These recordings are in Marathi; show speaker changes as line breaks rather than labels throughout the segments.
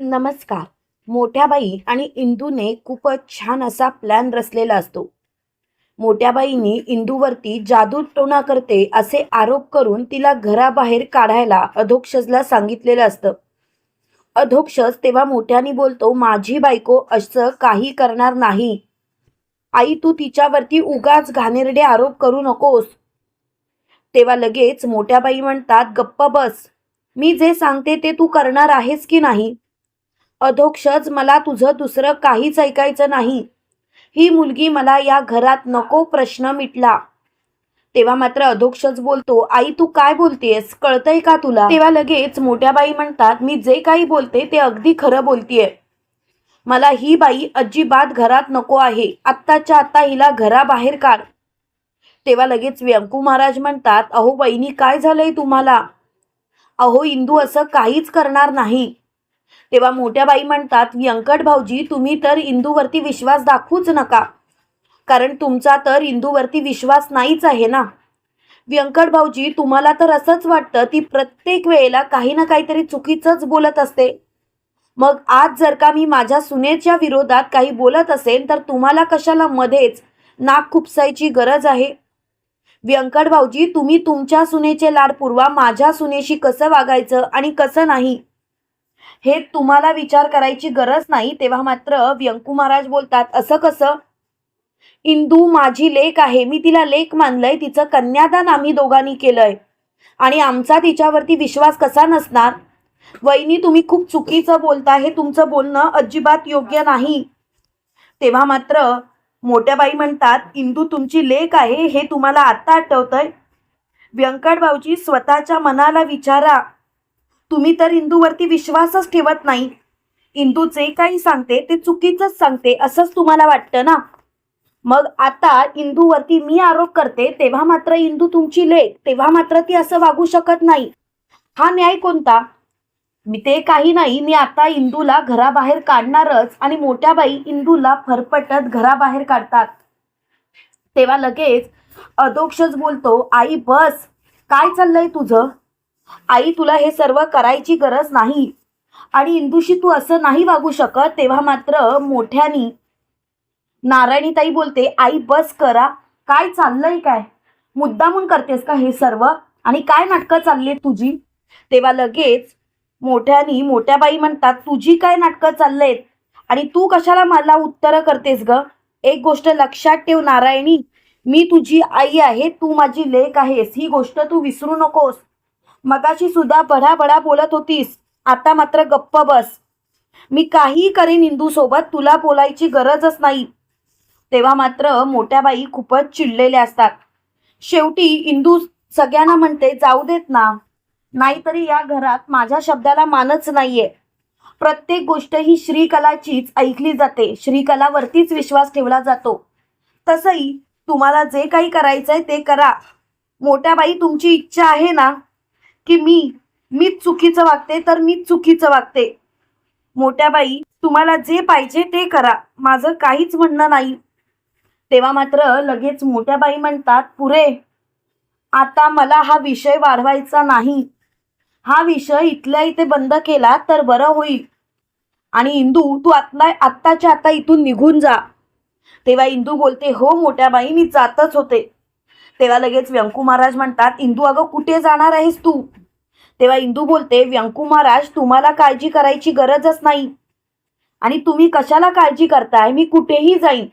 नमस्कार. मोठ्याबाई आणि इंदूने खूपच छान असा प्लॅन रचलेला असतो. मोठ्याबाईनी इंदूवरती जादू टोना करते असे आरोप करून तिला घराबाहेर काढायला अधोक्षजला सांगितलेलं असतं. अधोक्षज तेव्हा मोठ्याने बोलतो माझी बायको असं काही करणार नाही. आई तू तिच्यावरती उगाच घाणेरडे आरोप करू नकोस. तेव्हा लगेच मोठ्याबाई म्हणतात गप्प बस. मी जे सांगते ते तू करणार आहेस की नाही? अधोक्षज मला तुझं दुसरं काहीच ऐकायचं नाही. ही मुलगी मला या घरात नको प्रश्न मिटला. तेव्हा मात्र अधोक्षच बोलतो आई तू काय बोलतेयस? कळतंय का तुला? तेव्हा लगेच मोठ्या बाई म्हणतात मी जे काही बोलते ते अगदी खरं बोलतीये. मला ही बाई अजिबात घरात नको आहे. आत्ताच्या आत्ता हिला घराबाहेर काढ. तेव्हा लगेच व्यंकू महाराज म्हणतात अहो बहिणी काय झालंय तुम्हाला? अहो इंदू असं काहीच करणार नाही. तेव्हा मोठ्या बाई म्हणतात व्यंकट भाऊजी तुम्ही तर इंदूवरती विश्वास दाखवूच नका. कारण तुमचा तर इंदूवरती विश्वास नाहीच आहे ना. व्यंकट भाऊजी तुम्हाला तर असंच वाटतं ती प्रत्येक वेळेला काही ना काहीतरी चुकीचंच बोलत असते. मग आज जर का मी माझ्या सुनेच्या विरोधात काही बोलत असेल तर तुम्हाला कशाला मध्येच नाक खुपसायची गरज आहे? व्यंकट भाऊजी तुम्ही तुमच्या सुनेचे लाड पुरवा माझ्या सुनेशी कसं वागायचं आणि कसं नाही? हे तुम्हाला विचार करायची गरज नाही. तेव्हा मात्र व्यंकू महाराज बोलतात असं कसं? इंदू माझी लेख आहे. मी तिला लेख मानलंय. तिचं कन्यादान आम्ही दोघांनी केलंय. आणि आमचा तिच्यावरती विश्वास कसा नसणार? वहिनी तुम्ही खूप चुकीचं बोलता हे तुमचं बोलणं अजिबात योग्य नाही. तेव्हा मात्र मोठ्या बाई म्हणतात इंदू तुमची लेख आहे. हे तुम्हाला आत्ता आठवतंय? व्यंकट भाऊजी स्वतःच्या मनाला विचारा. तुम्ही तर इंदूवरती विश्वासच ठेवत नाही. इंदू जे काही सांगते ते चुकीचंच सांगते असंच तुम्हाला वाटतं ना? मग आता इंदूवरती मी आरोप करते तेव्हा मात्र इंदू तुमची लेख तेव्हा मात्र ती असं वागू शकत नाही. हा न्याय कोणता? मी ते काही नाही मी आता इंदूला घराबाहेर काढणारच आणि मोठ्या बाई इंदूला फरफटत घराबाहेर काढतात. तेव्हा लगेच अधोक्षच बोलतो आई बस काय चाललंय तुझं? आई तुला हे सर्व करायची गरज नाही. आणि इंदूशी तू असं नाही वागू शकत तेव्हा मात्र मोठ्यानी नारायणीताई बोलते आई बस करा. काय चाललंय काय? मुद्दामून करतेस का हे सर्व? आणि काय नाटकं चालली तुझी? तेव्हा लगेच मोठ्यानी मोठ्या बाई म्हणतात तुझी काय नाटकं चाललेत? आणि तू कशाला मला उत्तरं करतेस ग? एक गोष्ट लक्षात ठेव नारायणी. मी तुझी आई आहे तू माझी लेख आहेस. ही गोष्ट तू विसरू नकोस. मगाशी सुद्धा बडा बोलत होतीस. आता मात्र गप्प बस. मी काही करीन इंदूसोबत तुला बोलायची गरजच नाही. तेव्हा मात्र मोठ्या बाई खूपच चिडलेल्या असतात. शेवटी इंदू सगळ्यांना म्हणते जाऊ देत ना. नाहीतरी या घरात माझ्या शब्दाला मानच नाहीये. प्रत्येक गोष्ट ही श्रीकलाचीच ऐकली जाते. श्रीकलावरतीच विश्वास ठेवला जातो. तसंही तुम्हाला जे काही करायचंय ते करा. मोठ्या बाई तुमची इच्छा आहे ना? की मी मीच चुकीचं वागते तर मीच चुकीचं वागते. मोठ्या बाई तुम्हाला जे पाहिजे ते करा. माझं काहीच म्हणणं नाही. तेव्हा मात्र लगेच मोठ्या बाई म्हणतात पुरे आता मला हा विषय वाढवायचा नाही. हा विषय इथल्या इथे बंद केला तर बरं होईल. आणि इंदू तू आत्ता आत्ताच्या आता इथून निघून जा. तेव्हा इंदू बोलते हो मोठ्या बाई मी जातच होते. तेव्हा लगेच व्यंकू महाराज म्हणतात इंदू अगं कुठे जाणार आहेस तू? तेव्हा इंदू बोलते व्यंकू महाराज तुम्हाला काळजी करायची गरजच नाही. आणि तुम्ही कशाला काळजी करताय? मी कुठेही जाईन.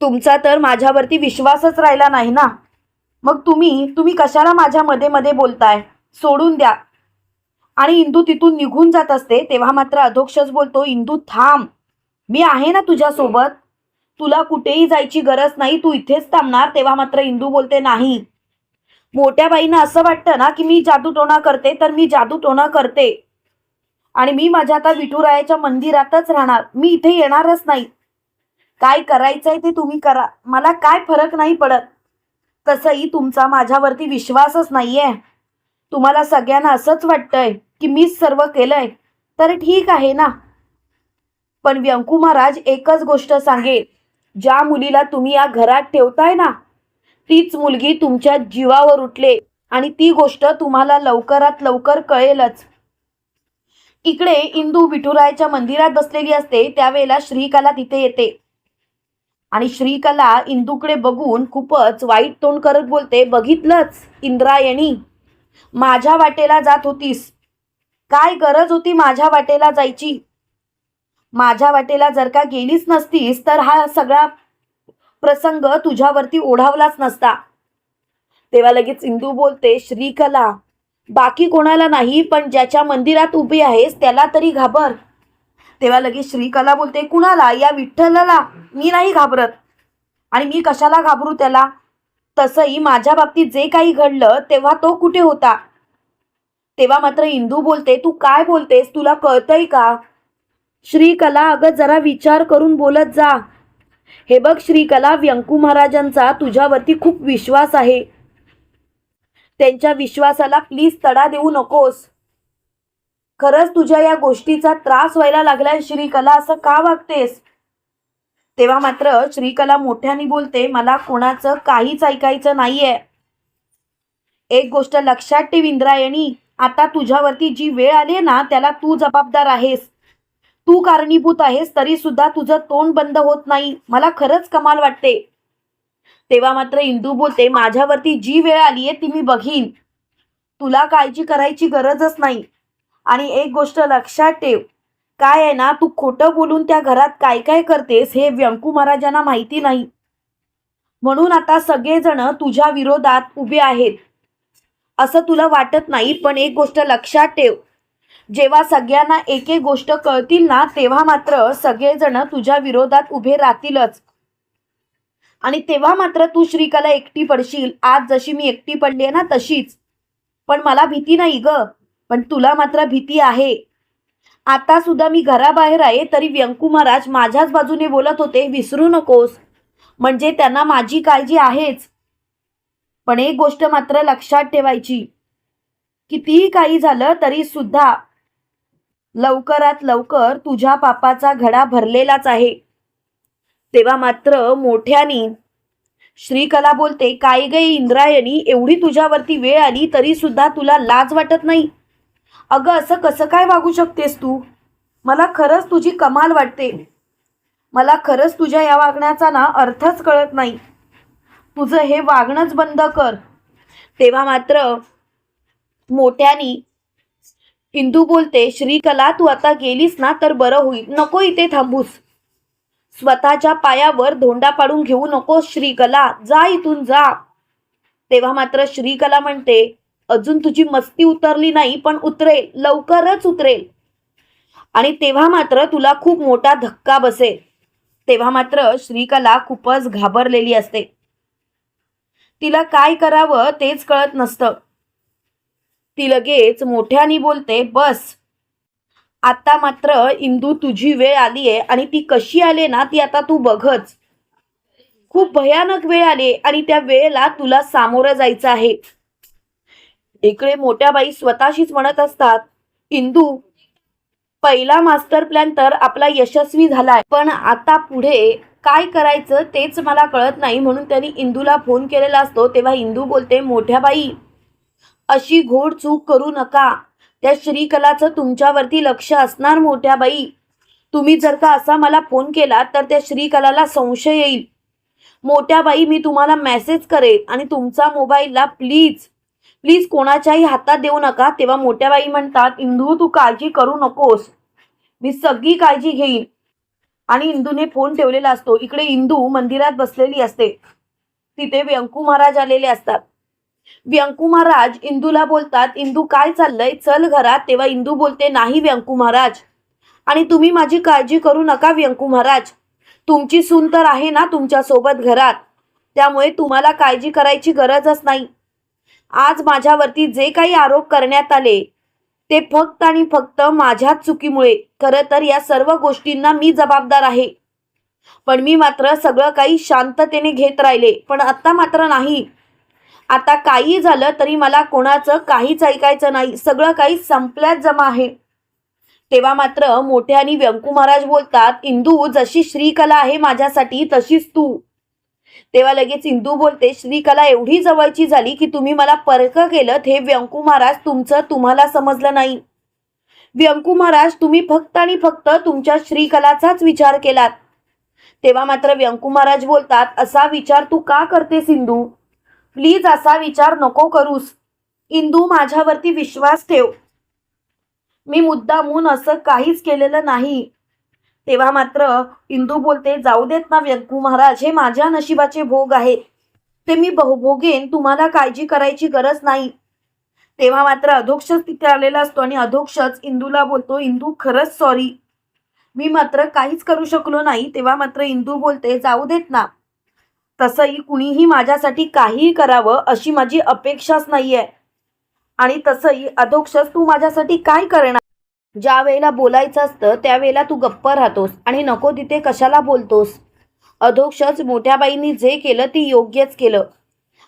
तुमचा तर माझ्यावरती विश्वासच राहिला नाही ना. मग तुम्ही तुम्ही कशाला माझ्या मध्ये मध्ये बोलताय? सोडून द्या. आणि इंदू तिथून निघून जात असते तेव्हा मात्र अधोक्षच बोलतो इंदू थांब. मी आहे ना तुझ्यासोबत. तुला कुठेही जायची गरज नाही तू इथेच थांबणार तेव्हा मात्र इंदू बोलते नाही. मोठ्या बाईनं असं वाटतं ना की मी जादूटोणा करते तर मी जादूटोणा करते. आणि मी माझ्या आता विठुरायाच्या मंदिरातच राहणार. मी इथे येणारच नाही. काय करायचंय ते तुम्ही करा. मला काय फरक नाही पडत. तसंही तुमचा माझ्यावरती विश्वासच नाहीये. तुम्हाला सगळ्यांना असंच वाटतंय की मीच सर्व केलंय. तर ठीक आहे ना. पण व्यंकू महाराज एकच गोष्ट सांगेल. ज्या मुलीला तुम्ही या घरात ठेवताय ना तीच मुलगी तुमच्या जीवावर उठले आणि ती गोष्ट तुम्हाला लवकरात लवकर कळेलच. इकडे इंदू विठुरायाच्या मंदिरात बसलेली असते त्यावेळेला श्रीकला तिथे येते. आणि श्रीकला इंदूकडे बघून खूपच वाईट तोंड करत बोलते बघितलंच इंद्रायणी माझ्या वाटेला जात होतीस. काय गरज होती माझ्या वाटेला जायची? माझ्या वाटेला जर का गेलीच नसतीस तर हा सगळा प्रसंग तुझ्यावरती ओढावलाच नसता. तेव्हा लगेच इंदू बोलते श्रीकला बाकी कोणाला नाही पण ज्याच्या मंदिरात उभी आहेस त्याला तरी घाबर. तेव्हा लगेच श्रीकला बोलते कुणाला? या विठ्ठलाला मी नाही घाबरत. आणि मी कशाला घाबरू त्याला? तसंही माझ्या बाबतीत जे काही घडलं तेव्हा तो कुठे होता? तेव्हा मात्र इंदू बोलते तू काय बोलतेस? तुला कळतंय का? श्रीकला अगं जरा विचार करून बोलत जा. हे बघ श्रीकला व्यंकू महाराजांचा तुझ्यावरती खूप विश्वास आहे. त्यांच्या विश्वासाला प्लीज तडा देऊ नकोस. खरंच तुझ्या या गोष्टीचा त्रास व्हायला लागलाय श्रीकला असं का वागतेस? तेव्हा मात्र श्रीकला मोठ्याने बोलते मला कोणाचं काहीच ऐकायचं नाहीये. एक गोष्ट लक्षात ठेव इंद्रायणी आता तुझ्यावरती जी वेळ आली ना त्याला तू जबाबदार आहेस. तू कारणीभूत आहेस तरी सुद्धा तुझं तोंड बंद होत नाही. मला खरंच कमाल वाटते. तेव्हा मात्र इंदू बोलते माझ्यावरती जी वेळ आली आहे ती मी बघीन. तुला काळजी करायची गरजच नाही. आणि एक गोष्ट लक्षात ठेव. काय आहे ना तू खोटं बोलून त्या घरात काय काय करतेस हे व्यंकू महाराजांना माहिती नाही. म्हणून आता सगळेजण तुझ्या विरोधात उभे आहेत. असं तुला वाटत नाही पण एक गोष्ट लक्षात ठेव. जेव्हा सगळ्यांना एक एक गोष्ट कळतील ना तेव्हा मात्र सगळेजण तुझ्या विरोधात उभे राहतीलच. आणि तेव्हा मात्र तू श्रीकला एकटी पडशील. आज जशी मी एकटी पडली आहे ना तशीच. पण मला भीती नाही ग. पण तुला मात्र भीती आहे. आता सुद्धा मी घराबाहेर आहे तरी व्यंकू महाराज माझ्याच बाजूने बोलत होते विसरू नकोस. म्हणजे त्यांना माझी काळजी आहेच. पण एक गोष्ट मात्र लक्षात ठेवायची. कितीही काही झालं तरी सुद्धा लवकरात लवकर तुझ्या पापाचा घडा भरलेलाच आहे. तेव्हा मात्र मोठ्यानी श्रीकला बोलते काय गई इंद्रायणी एवढी तुझ्यावरती वेळ आली तरी सुद्धा तुला लाज वाटत नाही? अगं असं कसं काय वागू शकतेस तू? मला खरंच तुझी कमाल वाटते. मला खरंच तुझ्या या वागण्याचा ना अर्थच कळत नाही. तुझं हे वागणंच बंद कर. तेव्हा मात्र मोठ्यानी. हिंदू बोलते श्रीकला तू आता गेलीस ना तर बरं होईल. नको इथे थांबूस. स्वतःच्या पायावर धोंडा पाडून घेऊ नको श्रीकला. जा इथून जा. तेव्हा मात्र श्रीकला म्हणते अजून तुझी मस्ती उतरली नाही पण उतरेल. लवकरच उतरेल. आणि तेव्हा मात्र तुला खूप मोठा धक्का बसेल. तेव्हा मात्र श्रीकला खूपच घाबरलेली असते. तिला काय करावं तेच कळत नसतं. ती लगेच मोठ्यानी बोलते बस आता मात्र इंदू तुझी वेळ आली आहे आणि ती कशी आली ना ती आता तू बघच. खूप भयानक वेळ आली आणि त्या वेळेला तुला सामोरं जायचं आहे. इकडे मोठ्या बाई स्वतःशीच म्हणत असतात इंदू पहिला मास्टर प्लॅन तर आपला यशस्वी झालाय पण आता पुढे काय करायचं तेच मला कळत नाही म्हणून त्यांनी इंदूला फोन केलेला असतो तेव्हा इंदू बोलते मोठ्या बाई अशी घोड चूक करू नका. त्या श्रीकलाचं तुमच्यावरती लक्ष असणार मोठ्या बाई. तुम्ही जर का असा मला फोन केला तर त्या श्रीकलाला संशय येईल. मोठ्या बाई मी तुम्हाला मेसेज करेल आणि तुमचा मोबाईलला प्लीज प्लीज कोणाच्याही हातात देऊ नका. तेव्हा मोठ्या बाई म्हणतात इंदू तू काळजी करू नकोस. मी सगळी काळजी घेईन. आणि इंदूने फोन ठेवलेला असतो. इकडे इंदू मंदिरात बसलेली असते. तिथे व्यंकू महाराज आलेले असतात. व्यंकू महाराज इंदूला बोलतात इंदू काय चाललंय? चल घरात तेव्हा इंदू बोलते नाही व्यंकू महाराज. आणि तुम्ही माझी काळजी करू नका व्यंकू महाराज. तुमची सून तर आहे ना तुमच्यासोबत घरात. त्यामुळे तुम्हाला काळजी करायची गरजच नाही. आज माझ्यावरती जे काही आरोप करण्यात आले ते फक्त आणि फक्त माझ्याच चुकीमुळे. खरं तर या सर्व गोष्टींना मी जबाबदार आहे. पण मी मात्र सगळं काही शांततेने घेत राहिले. पण आत्ता मात्र नाही. आता काही झालं तरी मला कोणाचं काहीच ऐकायचं नाही. सगळं काही संपल्यात जमा आहे. तेव्हा मात्र मोठ्यानी व्यंकू महाराज बोलतात इंदू जशी श्रीकला आहे माझ्यासाठी तशीच तू. तेव्हा लगेच इंदू बोलते श्रीकला एवढी जवळची झाली की तुम्ही मला परक केलं हे व्यंकू महाराज तुमचं तुम्हाला समजलं नाही. व्यंकू महाराज तुम्ही फक्त आणि फक्त तुमच्या श्रीकलाचाच विचार केलात. तेव्हा मात्र व्यंकू महाराज बोलतात असा विचार तू का करते सिंधू प्लीज असा विचार नको करूस. इंदू माझ्यावरती विश्वास ठेव. मी मुद्दामून असं काहीच केलेलं नाही. तेव्हा मात्र इंदू बोलते जाऊ देत ना व्यंकू महाराज हे माझ्या नशिबाचे भोग आहेत ते मी बहुभोगेन तुम्हाला काळजी करायची गरज नाही. तेव्हा मात्र अधोक्षच तिथे आलेला असतो आणि अधोक्षच इंदूला बोलतो इंदू खरंच सॉरी मी मात्र काहीच करू शकलो नाही. तेव्हा मात्र इंदू बोलते जाऊ देत ना. तसंही कुणीही माझ्यासाठी काहीही करावं अशी माझी अपेक्षाच नाही आहे आणि तसंही अधोक्षस तू माझ्यासाठी काय करणार? ज्या वेळेला बोलायचं असतं त्यावेळेला तू गप्प राहतोस आणि नको तिथे कशाला बोलतोस. अधोक्षच मोठ्याबाईंनी जे केलं ते योग्यच केलं.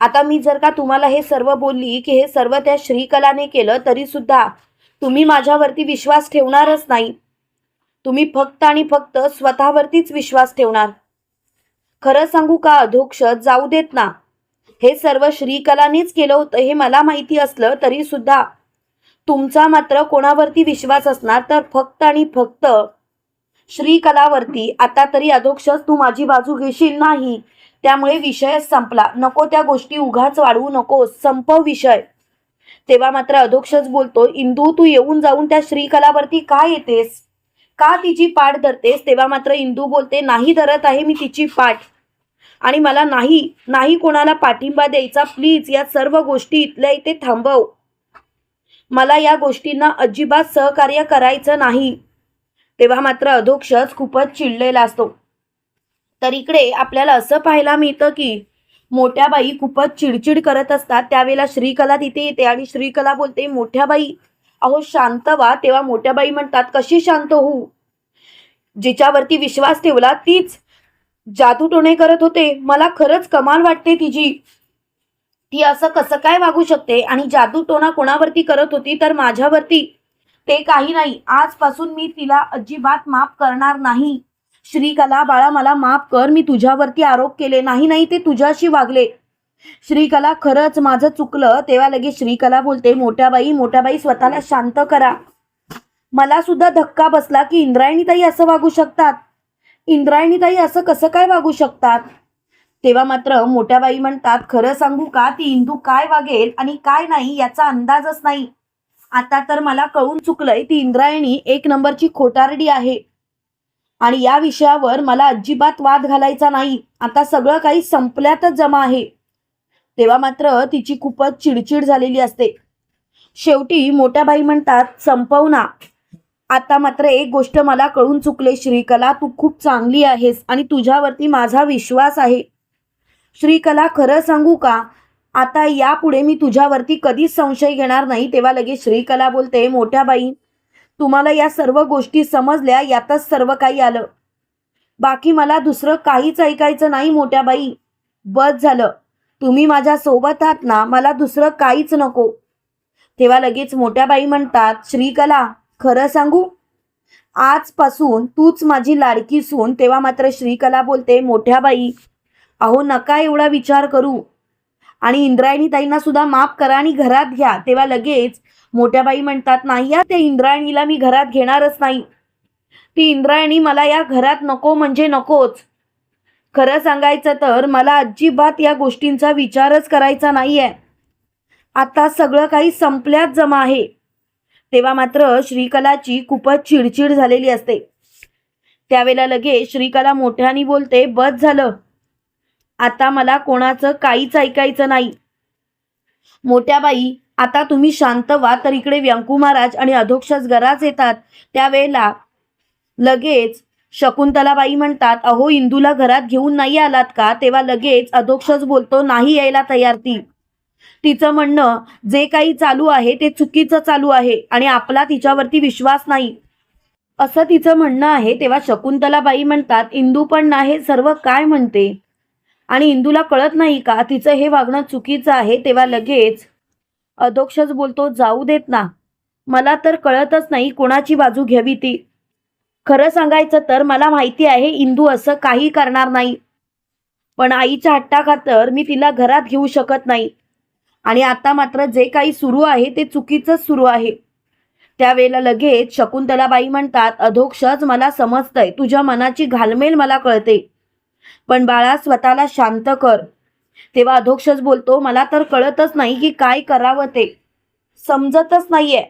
आता मी जर का तुम्हाला हे सर्व बोलली की हे सर्व त्या श्रीकलाने केलं तरी सुद्धा तुम्ही माझ्यावरती विश्वास ठेवणारच नाही. तुम्ही फक्त आणि फक्त स्वतःवरतीच विश्वास ठेवणार. खरं सांगू का अध्यक्ष जाऊ देत ना. हे सर्व श्रीकलानेच केलं होतं हे मला माहिती असलं तरी सुद्धा. तुमचा मात्र कोणावरती विश्वास असणार तर फक्त आणि फक्त श्रीकलावरती. आता तरी अधोक्षच तू माझी बाजू घेशील नाही. त्यामुळे विषय संपला. नको त्या गोष्टी उघाच वाढवू नको. संपव विषय. तेव्हा मात्र अधोक्षच बोलतो इंदू तू येऊन जाऊन त्या श्रीकलावरती का येतेस? का तिची पाठ धरतेस? तेव्हा मात्र इंदू बोलते नाही धरत आहे मी तिची पाठ. आणि मला नाही नाही कोणाला पाठिंबा द्यायचा प्लीज या सर्व गोष्टी इथल्या इथे थांबव. मला या गोष्टींना अजिबात सहकार्य करायचं नाही. तेव्हा मात्र अधोक्षच खूपच चिडलेला असतो. तर इकडे आपल्याला असं पाहायला मिळतं की मोठ्या बाई खूपच चिडचिड करत असतात. त्यावेळेला श्रीकला तिथे येते आणि श्रीकला बोलते मोठ्या बाई अहो शांत व्हा तेव्हा मोठ्या बाई म्हणतात कशी शांत होऊ? जिच्यावरती विश्वास ठेवला तीच जादूटोणे करत होते. मला खरंच कमाल वाटते तिची. ती असं कसं काय वागू शकते? आणि जादूटोणा कोणावरती करत होती? तर माझ्यावरती. ते काही नाही. आजपासून मी तिला अजिबात माफ करणार नाही. श्रीकला बाळा मला माफ कर. मी तुझ्यावरती आरोप केले. नाही नाही ते तुझ्याशी वागले. श्रीकला खरंच माझं चुकलं. तेव्हा लगेच श्रीकला बोलते मोठ्या बाई मोठ्या बाई स्वतःला शांत करा. मला सुद्धा धक्का बसला की इंद्रायणीताई असं वागू शकतात. इंद्रायणीताई असं कसं काय वागू शकतात? तेव्हा मात्र मोठ्या बाई म्हणतात खरं सांगू का? ती इंदू काय वागेल आणि काय नाही याचा अंदाजच नाही. आता तर मला कळून चुकलंय ती इंद्रायणी एक नंबरची खोटारडी आहे. आणि या विषयावर मला अजिबात वाद घालायचा नाही. आता सगळं काही संपल्यातच जमा आहे. तेव्हा मात्र तिची खूपच चिडचिड झालेली असते. शेवटी मोठ्या बाई म्हणतात संपवना आता मात्र एक गोष्ट मला कळून चुकले श्रीकला तू खूप चांगली आहेस आणि तुझ्यावरती माझा विश्वास आहे. श्रीकला खरं सांगू का? आता यापुढे मी तुझ्यावरती कधीच संशय घेणार नाही तेव्हा लगेच श्रीकला बोलते मोठ्या बाई तुम्हाला या सर्व गोष्टी समजल्या यातच सर्व काही आलं. बाकी मला दुसरं काहीच ऐकायचं नाही मोठ्या बाई. बस झालं. तुम्ही माझ्या सोबत आहात ना मला दुसरं काहीच नको. तेव्हा लगेच मोठ्या बाई म्हणतात श्रीकला खरं सांगू? आजपासून तूच माझी लाडकी सून तेव्हा मात्र श्रीकला बोलते मोठ्या बाई अहो नका एवढा विचार करू. आणि इंद्रायणी ताईंना सुद्धा माफ करा आणि घरात घ्या. तेव्हा लगेच मोठ्या बाई म्हणतात नाही या त्या इंद्रायणीला मी घरात घेणारच नाही. ती इंद्रायणी मला या घरात नको म्हणजे नकोच. खरं सांगायचं तर मला अजिबात या गोष्टींचा विचारच करायचा नाही आहे आता सगळं काही संपल्यात जमा आहे. तेव्हा मात्र श्रीकलाची खूपच चिडचिड झालेली असते. त्यावेळेला लगेच श्रीकला मोठ्याने बोलते बस झालं. आता मला कोणाचं काहीच ऐकायचं नाही. मोठ्या बाई आता तुम्ही शांत व्हा तर इकडे व्यंकू महाराज आणि अधोक्षच घराच येतात. त्यावेळेला लगेच शकुंतलाबाई म्हणतात अहो इंदूला घरात घेऊन नाही आलात का? तेव्हा लगेच अधोक्षच बोलतो नाही यायला तयार ती. तिचं म्हणणं जे काही चालू आहे ते चुकीचं चालू आहे आणि आपला तिच्यावरती विश्वास नाही. असं तिचं म्हणणं आहे तेव्हा शकुंतलाबाई म्हणतात इंदू पण ना हे सर्व काय म्हणते? आणि इंदूला कळत नाही का तिचं हे वागणं चुकीचं आहे? तेव्हा लगेच अधोक्षच बोलतो जाऊ देत ना. मला तर कळतच नाही कोणाची बाजू घ्यावी ती. खरं सांगायचं तर मला माहिती आहे इंदू असं काही करणार नाही. पण आईच्या हट्टाखातर मी तिला घरात घेऊ शकत नाही. आणि आता मात्र जे काही सुरू आहे ते चुकीचंच सुरू आहे. त्यावेळेला लगेच शकुंतलाबाई म्हणतात अधोक्षज मला समजतंय तुझ्या मनाची घालमेल मला कळते. पण बाळा स्वतःला शांत कर. तेव्हा अधोक्षज बोलतो मला तर कळतच नाही की काय करावं ते. समजतच नाहीये.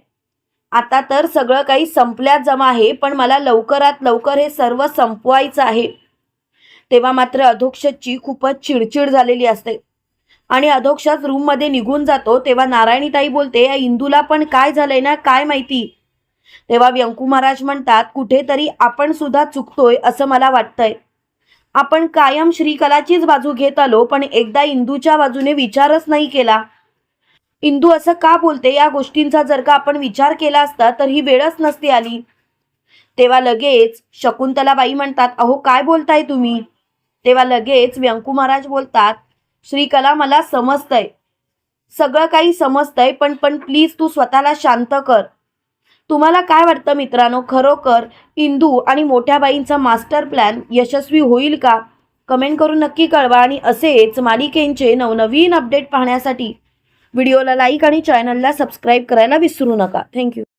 आता तर सगळं काही संपल्यात जमा आहे पण मला लवकरात लवकर हे सर्व संपवायचं आहे. तेव्हा मात्र अधोक्षची खूपच चिडचिड झालेली असते. आणि अधोक्षज रूममध्ये निघून जातो तेव्हा नारायणीताई बोलते या इंदूला पण काय झालंय ना? काय माहिती? तेव्हा व्यंकू महाराज म्हणतात कुठेतरी आपण सुद्धा चुकतोय असं मला वाटतंय. आपण कायम श्रीकलाचीच बाजू घेत आलो पण एकदा इंदूच्या बाजूने विचारच नाही केला. इंदू असं का बोलते? या गोष्टींचा जर का आपण विचार केला असता तर ही वेळच नसती आली. तेव्हा लगेच शकुंतलाबाई म्हणतात अहो काय बोलताय तुम्ही? तेव्हा लगेच व्यंकू महाराज बोलतात श्रीकला मला समजतंय. सगळं काही समजतंय पण पण प्लीज तू स्वतःला शांत कर. तुम्हाला काय वाटतं मित्रांनो? खरोखर इंदू आणि मोठ्याबाईंचा मास्टर प्लॅन यशस्वी होईल का? कमेंट करून नक्की कळवा आणि असेच मालिकेंचे नवनवीन अपडेट पाहण्यासाठी. व्हिडिओला लाईक आणि चॅनलला सबस्क्राईब करायला विसरू नका. थँक्यू